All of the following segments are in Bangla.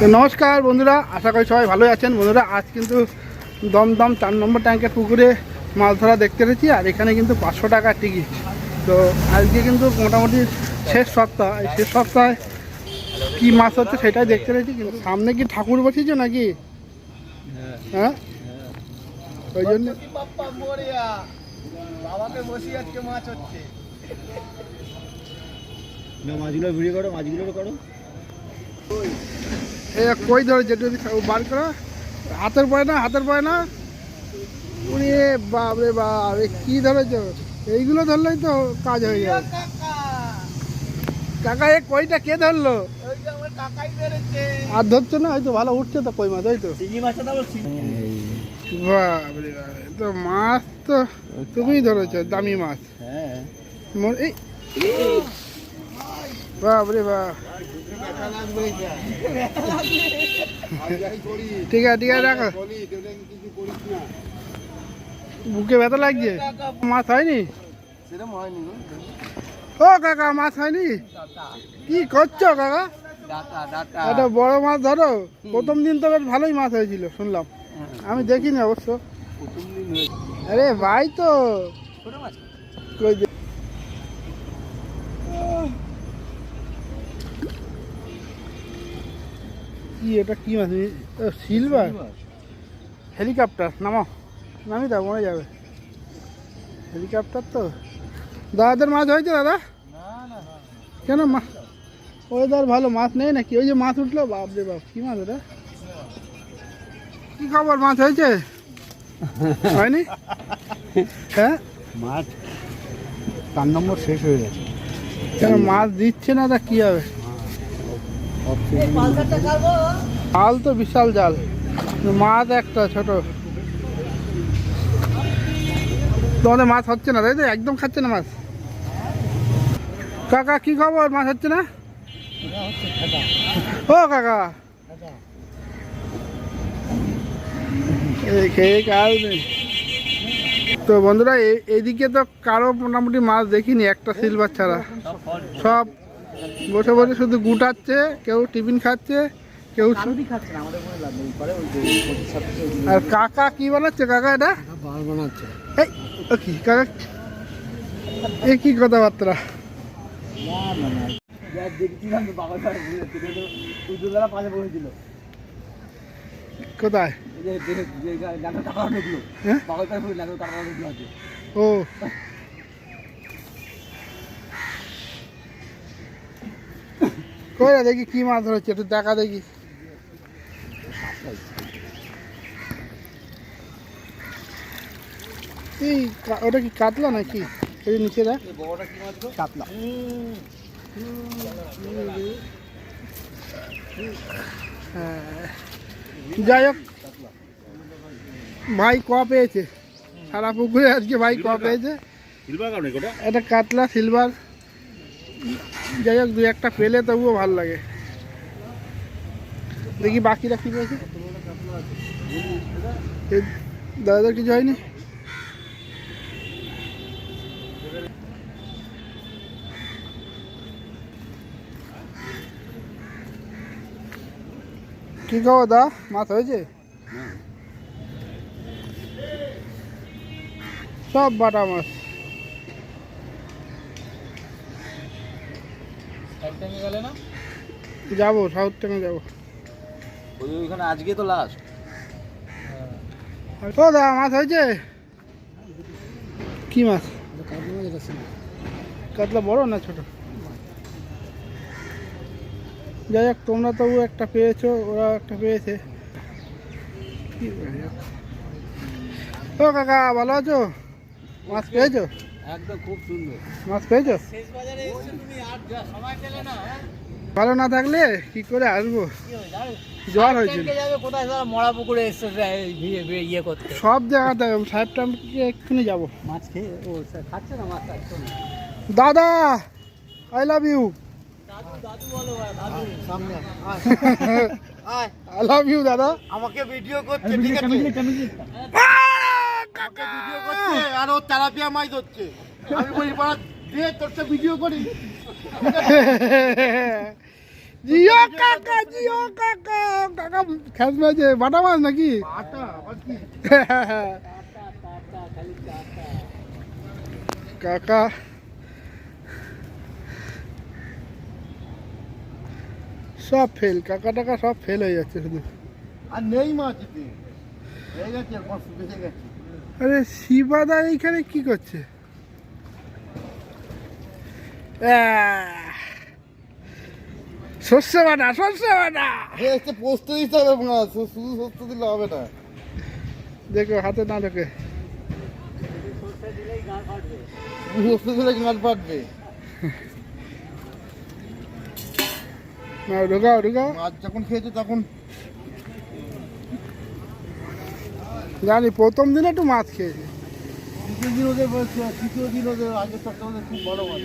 তো নমস্কার বন্ধুরা, আশা করি সবাই ভালোই আছেন। বন্ধুরা, আজ কিন্তু দমদম চার নম্বর ট্যাঙ্কের পুকুরে মাছ ধরা দেখতে এসেছি, আর এখানে কিন্তু পাঁচশো টাকার টিকিট তো আজকে কিন্তু মোটামুটি শেষ সপ্তাহ, এই শেষ সপ্তাহে কী মাছ হচ্ছে সেটাই দেখতে এসেছি, কিন্তু সামনে কি ঠাকুর বসিয়েছো নাকি? হ্যাঁ? ওই জন্য মাছগুলো ভিডিও করো, মাছগুলো করো। কই ধরেছে যদি বার করো। হাতের পয় না হাতের পয় না। উনি বাপ রে বাপ কি ধরেছ? এইগুলো ধরলেই তো কাজ হয়ে যাবে কাকা এ কইটা কে ধরলো? আর ধরছো না হয়তো ভালো উঠছে তো কই মাছ হয়তো মাছটা তো মাছ তো তুমিই ধরেছো দামি মাছ। হ্যাঁ। মোর এই বাপ রে বাপ। ঠিক আছে ঠিক আছে বুকে ব্যথা লাগছে? মাছ হয়নি? ও কাকা, মাছ হয়নি? কি করছ কাকা? একটা বড় মাছ ধরো। প্রথম দিন তো বেশ ভালোই মাছ হয়েছিল, শুনলাম। আমি দেখিনি অবশ্য। আরে ভাই তো ছোট মাছ কই দে- কি এটা কি মাছ? সিলভার? হেলিকপ্টার নামো। নামি দাও মরে যাবে। হেলিকপ্টার তো। দাদাদের মাছ হয়েছে দাদা? কেন মা? ওয়েদার ভালো মাছ নেই নাকি? ওই যে মাছ উঠল বাপ রে বাপ কি মাছ ওটা? কি খবর মাছ হয়েছে? হয়নি? হ্যাঁ? মাছ চার নম্বর শেষ হয়ে গেছে। কেন মাছ দিচ্ছে না তা কি হবে? জাল তো বিশাল জাল। মাছ একটা, ছোট। তোমাদের মাছ হচ্ছে না তাই তো একদম খাচ্ছে না মাছ। কাকা, কি খবর? মাছ হচ্ছে না? ও, কাকা। তো বন্ধুরা এই- এইদিকে তো কারও মোটামুটি মাছ দেখিনি, একটা সিলভার ছাড়া। সব বসে বসে শুধু গুটাচ্ছে কেউ টিফিন খাচ্ছে কেউ মনে আর কাকা কি বানাচ্ছে কাকা এটা বাল বানাচ্ছে এই ও কি কাকা এ কি কথাবার্তা না না কই দেখি কি মাছ ধরেছে একটু দেখা দেখি। এই ওটা কি কাতলা নাকি? এই নিচে দেখ। কাতলা। হ্যাঁ। যাই হোক ভাই ক পেয়েছে? সারা পুকুরে আজকে ভাই ক পেয়েছে? এটা কাতলা সিলভার। যাই হোক দু একটা পেলে তবুও ভালো লাগে। দেখি বাকিরা কি পেয়েছে এই দাদাদের কিছু হয়নি? কি খাব দা? মাছ হয়েছে? সব বাটা মাছ। গেলে না? যাব সাউথ টাইমে যাব। ওই ওইখানে আজকে তো লাস্ট ও দা মাছ হয়েছে? কি মাছ? কাতলা বড় না ছোট? যাই হোক তোমরা তবু একটা পেয়েছ ওরা একটা পেয়েছে। কি ও কাকা ভালো আছো? মাছ পেয়েছ? একদম খুব সুন্দর। মাছ পেয়েছ? হ্যাঁ? ভালো না থাকলে কি করে আসব? হয়ে জ্বর হয়েছিল। যাবে কোথায়? মরা পুকুরে এসে ইয়ে করতে। সব জায়গাতে সাহেব টাইমকে এক্ষুনি যাব। মাছ খেয়ে ও খাচ্ছে না মাছ দাদা আই লাভ ইউ দাদু দাদু বলো দাদু। সামনে আয় আই লাভ ইউ দাদা। আমাকে ভিডিও করছে ঠিক আছে? ভিডিও করছে আর ও তেলাপিয়া মাছ ধরছে। আমি বলি পাড়া দে তোর ভিডিও করি। জিও কাকা জিও কাকা পেয়েছে বাটা মাছ নাকি? কাকা। সব ফেল কাকা টাকা সব ফেল হয়ে যাচ্ছে শুধু। আর নেই মাছ হয়ে গেছে গেছে। আরে শিবাদা এইখানে কি করছে! সর্ষে বাটা সর্ষে বাটা এসে পোস্ত দিতে হবে মাছ শুধু সস্ত দিলে হবে না। দেখো হাতে না ঢোকে। পোস্ত দিলে গাঁট ফাটবে? না ঢোকাও ঢোকাও। মাছ যখন খেয়েছো তখন জানি প্রথম দিন একটু মাছ খেয়েছে। দ্বিতীয় দিন ওদের বলছে তৃতীয় দিন ওদের আগের সপ্তাহে ওদের খুব বড় মাছ।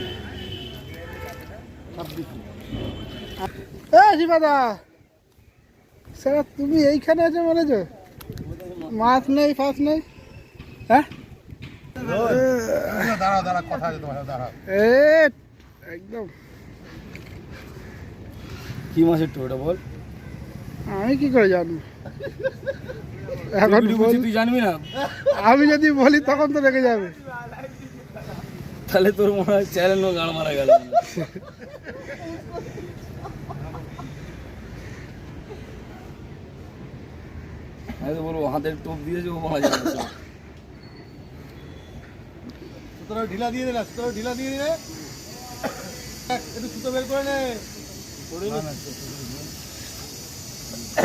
ছাব্বিশে এ শিবাদা স্যার তুমি এইখানে আছো বলেছ মাছ নেই ফাছ নেই? হ্যাঁ? দাঁড়া দাঁড়া কথা আছে তোমার সাথে, দাঁড়া এ একদম। কি মাছের ওটা বল? আমি কি করে জানব? এখন তুই জানবি না? আমি যদি বলি তখন তো রেখে যাবে। তাহলে তোর মনে হয় চ্যানেল গান মারা গেল। আমি তো বলব হাতের টোপ দিয়েছে ও মারা যাবে। সুতরাং ঢিলা দিয়ে দিলে সুতরাং ঢিলা দিয়ে দিলে একটু সুতো বের করে নে করে নে। শিবাদা গুড মর্নিং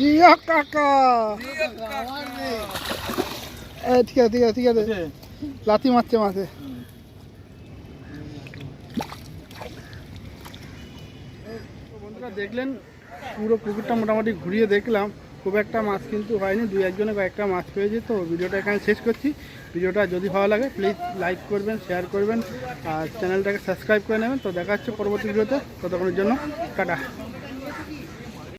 ইয়া কাকা এ ঠিক আছে ঠিক আছে ঠিক আছে লাথি মারছে মাছে তো বন্ধুরা দেখলেন পুরো পুকুরটা মোটামুটি ঘুরিয়ে দেখলাম খুব একটা মাছ কিন্তু হয়নি, দুই একজনে কয়েকটা মাছ পেয়েছে, তো ভিডিওটা এখানে শেষ করছি। ভিডিওটা যদি ভালো লাগে প্লিজ লাইক করবেন শেয়ার করবেন, আর চ্যানেলটাকে সাবস্ক্রাইব করে নেবেন। তো দেখা হচ্ছে পরবর্তী ভিডিওতে, ততক্ষণের জন্য, টাটা।